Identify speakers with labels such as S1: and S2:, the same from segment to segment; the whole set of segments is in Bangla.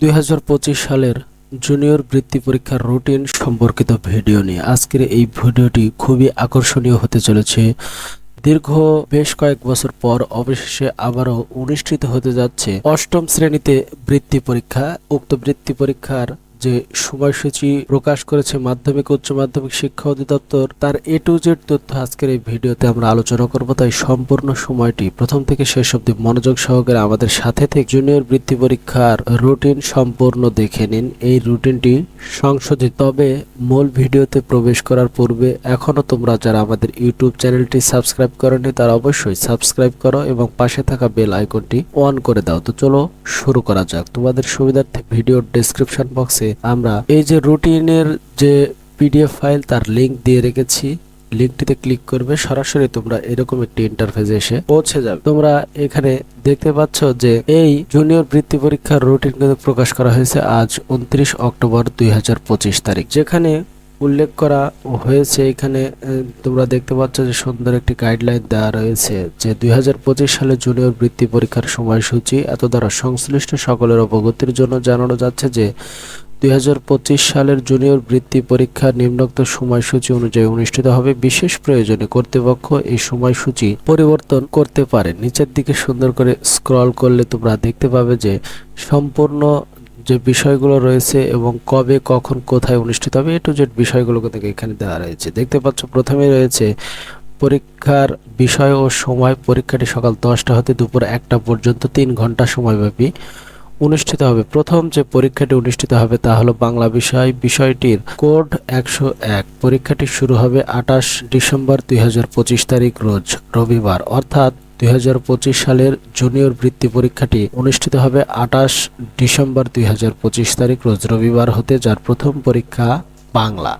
S1: দুই হাজার পঁচিশ সালের জুনিয়র বৃত্তি পরীক্ষার রুটিন সম্পর্কিত ভিডিও নিয়ে আজকের এই ভিডিওটি খুবই আকর্ষণীয় হতে চলেছে। দীর্ঘ বেশ কয়েক বছর পর অবশেষে আবারও অনুষ্ঠিত হতে যাচ্ছে অষ্টম শ্রেণীতে বৃত্তি পরীক্ষা। উক্ত বৃত্তি পরীক্ষার যে সময়সূচি প্রকাশ করেছে মাধ্যমিক, উচ্চ মাধ্যমিক শিক্ষা অধিদপ্তর, তার এ টু জেড তথ্য আজকের এই ভিডিওতে আমরা আলোচনা করব। তাই সম্পূর্ণ সময়টি প্রথম থেকে শেষ অবধি মনোযোগ সহকারে আমাদের সাথে থেকে জুনিয়র বৃত্তি পরীক্ষার রুটিন সম্পূর্ণ দেখে নিন। এই রুটিনটি সংশোধিত। তবে মূল ভিডিওতে প্রবেশ করার পূর্বে এখনও তোমরা যারা আমাদের ইউটিউব চ্যানেলটি সাবস্ক্রাইব করনি তারা অবশ্যই সাবস্ক্রাইব করো এবং পাশে থাকা বেল আইকনটি অন করে দাও। তো চলো শুরু করা যাক। তোমাদের সুবিধার্থে ভিডিওর ডেসক্রিপশন বক্সে আমরা এই যে রুটিনের যে পিডিএফ ফাইল তার লিংক দিয়ে রেখেছি। লিঙ্কটিতে ক্লিক করবে, সরাসরি তোমরা এরকম একটি ইন্টারফেসে এসে পৌঁছে যাবে। তোমরা এখানে দেখতে পাচ্ছ যে এই জুনিয়র বৃত্তি পরীক্ষার রুটিন কিন্তু প্রকাশ করা হয়েছে আজ উনত্রিশ অক্টোবর দুই হাজার পঁচিশ তারিখ। যেখানে উল্লেখ করা হয়েছে এখানে তোমরা দেখতে পাচ্ছ যে সুন্দর একটি গাইডলাইন দেওয়া রয়েছে যে দুই হাজার পঁচিশ সালে জুনিয়র বৃত্তি পরীক্ষার সময়সূচি এত দ্বারা সংশ্লিষ্ট সকলের অবগতির জন্য জানানো যাচ্ছে যে দুই হাজার পঁচিশ সালের জুনিয়র বৃত্তি পরীক্ষা নিম্নোক্ত সময়সূচি অনুযায়ী অনুষ্ঠিত হবে। বিশেষ প্রয়োজনে কর্তৃপক্ষ এই সময়সূচি পরিবর্তন করতে পারে। নিচের দিকে সুন্দর করে স্ক্রল করলে তোমরা দেখতে পাবে যে সম্পূর্ণ যে বিষয়গুলো রয়েছে এবং কবে, কখন, কোথায় অনুষ্ঠিত হবে, এ টু জেড বিষয়গুলো কিন্তু এখানে দেওয়া রয়েছে। দেখতে পাচ্ছ, প্রথমে রয়েছে পরীক্ষার বিষয় ও সময়। পরীক্ষাটি সকাল দশটা হতে দুপুর একটা পর্যন্ত, তিন ঘণ্টা সময়ব্যাপী। অনুষ্ঠিত হবে। প্রথম যে পরীক্ষাটি অনুষ্ঠিত হবে তা হলো বাংলা বিষয়, বিষয়টির কোড একশো এক। পরীক্ষাটি শুরু হবে আঠাশ ডিসেম্বর দুই হাজার পঁচিশ তারিখ রোজ, রবিবার। অর্থাৎ দুই হাজার পঁচিশ সালের জুনিয়র বৃত্তি পরীক্ষাটি অনুষ্ঠিত হবে আঠাশ ডিসেম্বর দুই হাজার পঁচিশ তারিখ রোজ, রবিবার হতে যার প্রথম পরীক্ষা বাংলা।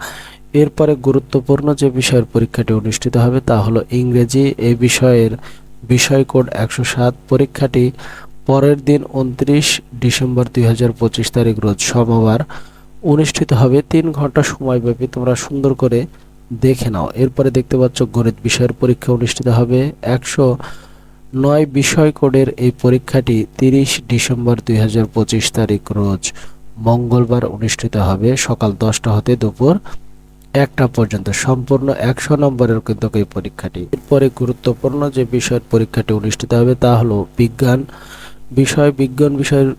S1: এরপরে গুরুত্বপূর্ণ যে বিষয়ের পরীক্ষাটি অনুষ্ঠিত হবে তা হলো ইংরেজি। এই বিষয়ের বিষয় কোড একশো সাত। পরীক্ষাটি পরের দিন উনত্রিশ ডিসেম্বর দুই হাজার পঁচিশ তারিখ রোজ সোমবার অনুষ্ঠিত হবে তিন ঘণ্টা সময়ব্যাপী। তোমরা সুন্দর করে দেখে নাও। এরপরে দেখতে পাচ্ছ গণিত বিষয়ের পরীক্ষা অনুষ্ঠিত হবে। একশো নয় বিষয় কোডের এই পরীক্ষাটি তিরিশ ডিসেম্বর দুই হাজার পঁচিশ তারিখ রোজ মঙ্গলবার অনুষ্ঠিত হবে। সকাল দশটা হতে দুপুর একটা পর্যন্ত। সম্পূর্ণ একশো নম্বরের কিন্তু এই পরীক্ষাটি। এরপরে গুরুত্বপূর্ণ যে বিষয়ের পরীক্ষাটি অনুষ্ঠিত হবে তা হলো বিজ্ঞান। বিষয় বিজ্ঞান বিষয়ের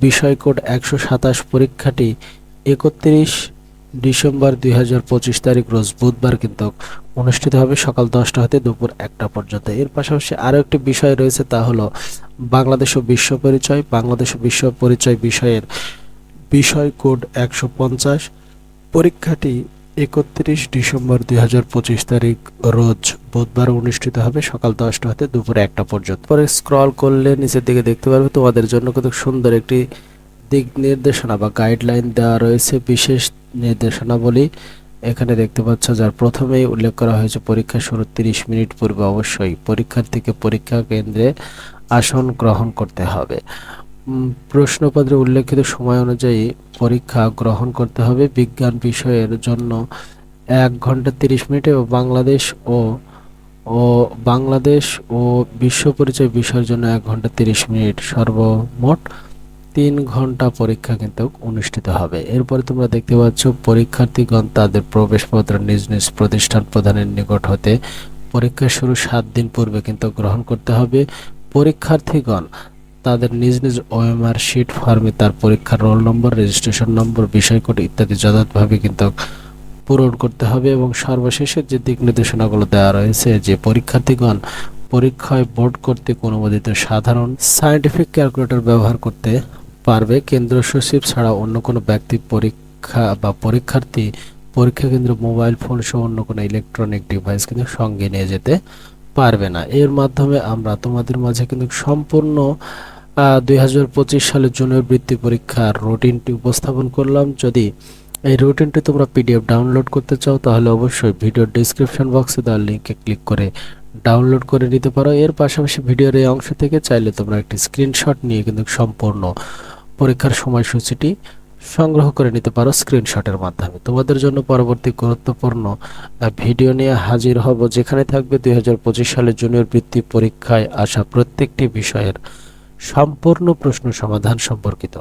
S1: বিষয় কোড একশো সাতাশ পরীক্ষাটি একত্রিশ ডিসেম্বর দু হাজার পঁচিশ তারিখ, রোজ বুধবার কিন্তু অনুষ্ঠিত হবে সকাল দশটা হতে দুপুর একটা পর্যন্ত। এর পাশাপাশি আরও একটি বিষয় রয়েছে তা হলো বাংলাদেশ ও বিশ্ব পরিচয়। বাংলাদেশ ও বিশ্ব পরিচয় বিষয়ের বিষয় কোড একশো পঞ্চাশ। পরীক্ষাটি একত্রিশ ডিসেম্বর দু হাজার পঁচিশ তারিখ, রোজ বুধবার অনুষ্ঠিত হবে সকাল দশটা হতে দুপুর একটা পর্যন্ত। পরে স্ক্রল করলে নিচের দিকে দেখতে পারবে, তোমাদের জন্য কত সুন্দর একটি দিক নির্দেশনা বা গাইডলাইন দেওয়া রয়েছে। বিশেষ নির্দেশনাবলী এখানে দেখতে পাচ্ছ, যার প্রথমেই উল্লেখ করা হয়েছে, পরীক্ষা শুরুর তিরিশ মিনিট পূর্বে। অবশ্যই পরীক্ষার্থীকে পরীক্ষা কেন্দ্রে আসন গ্রহণ করতে হবে। প্রশ্নপত্রে উল্লেখিত সময় অনুযায়ী পরীক্ষা গ্রহণ করতে হবে। বিজ্ঞান বিষয়ের জন্য এক ঘণ্টা তিরিশ মিনিটে ও বাংলাদেশ ও ও বাংলাদেশ ও বিশ্ব পরিচয় বিষয়ের জন্য এক ঘণ্টা তিরিশ মিনিট সর্বমোট তিন ঘণ্টা পরীক্ষা কিন্তু অনুষ্ঠিত হবে। এরপরে তোমরা দেখতে পাচ্ছ, পরীক্ষার্থীগণ তাদের প্রবেশপত্র নিজ নিজ প্রতিষ্ঠান প্রধানের নিকট হতে পরীক্ষা শুরু সাত দিন পূর্বে কিন্তু গ্রহণ করতে হবে। পরীক্ষার্থীগণ তাদের নিজ নিজ ওএমআর শিট ফর্মে তার পরীক্ষার রোল নম্বর রেজিস্ট্রেশন নম্বর বিষয় কোড ইত্যাদি যথাযথভাবে কিন্তু পূরণ করতে হবে এবং সর্বশেষের যে দিক নির্দেশনাগুলো দেওয়া রয়েছে, যে পরীক্ষার্থীগণ পরীক্ষায় বোর্ড কর্তৃক অনুমোদিত সাধারণ সায়েন্টিফিক ক্যালকুলেটর ব্যবহার করতে পারবে। কেন্দ্র সচিব ছাড়া অন্য কোনো ব্যক্তি পরীক্ষা বা পরীক্ষার্থী পরীক্ষা কেন্দ্র মোবাইল ফোন সহ অন্য কোনো ইলেকট্রনিক ডিভাইস কিন্তু সঙ্গে নিয়ে যেতে পারবে না। এর মাধ্যমে আমরা তোমাদের মাঝে কিন্তু সম্পূর্ণ দুই হাজার পঁচিশ সালের জুনিয়র বৃত্তি পরীক্ষার রুটিনটি উপস্থাপন করলাম। যদি এই রুটিনটি তোমরা পিডিএফ ডাউনলোড করতে চাও, তাহলে অবশ্যই ভিডিওর ডিসক্রিপশন বক্সে দেওয়ার লিঙ্কে ক্লিক করে ডাউনলোড করে নিতে পারো। এর পাশাপাশি ভিডিওর এই অংশ থেকে চাইলে তোমরা একটি স্ক্রিনশট নিয়ে কিন্তু সম্পূর্ণ পরীক্ষার সময়সূচিটি সংগ্রহ করে নিতে পারো স্ক্রিনশটের মাধ্যমে। তোমাদের জন্য পরবর্তী গুরুত্বপূর্ণ ভিডিও নিয়ে হাজির হব, যেখানে থাকবে দুই সালের জুনিয়র বৃত্তি পরীক্ষায় আসা প্রত্যেকটি বিষয়ের সম্পূর্ণ প্রশ্ন সমাধান সম্পর্কিত।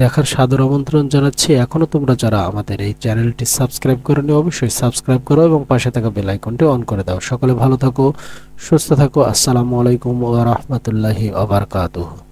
S1: দেখার সাদর আমন্ত্রণ জানাচ্ছি। এখনও তোমরা যারা আমাদের এই চ্যানেলটি সাবস্ক্রাইব করে করনি, অবশ্যই সাবস্ক্রাইব করো এবং পাশে থাকা বেল আইকনটি অন করে দাও। সকলে ভালো থাকো, সুস্থ থাকো। আসসালামু আলাইকুম ওয়া রাহমাতুল্লাহি ওয়া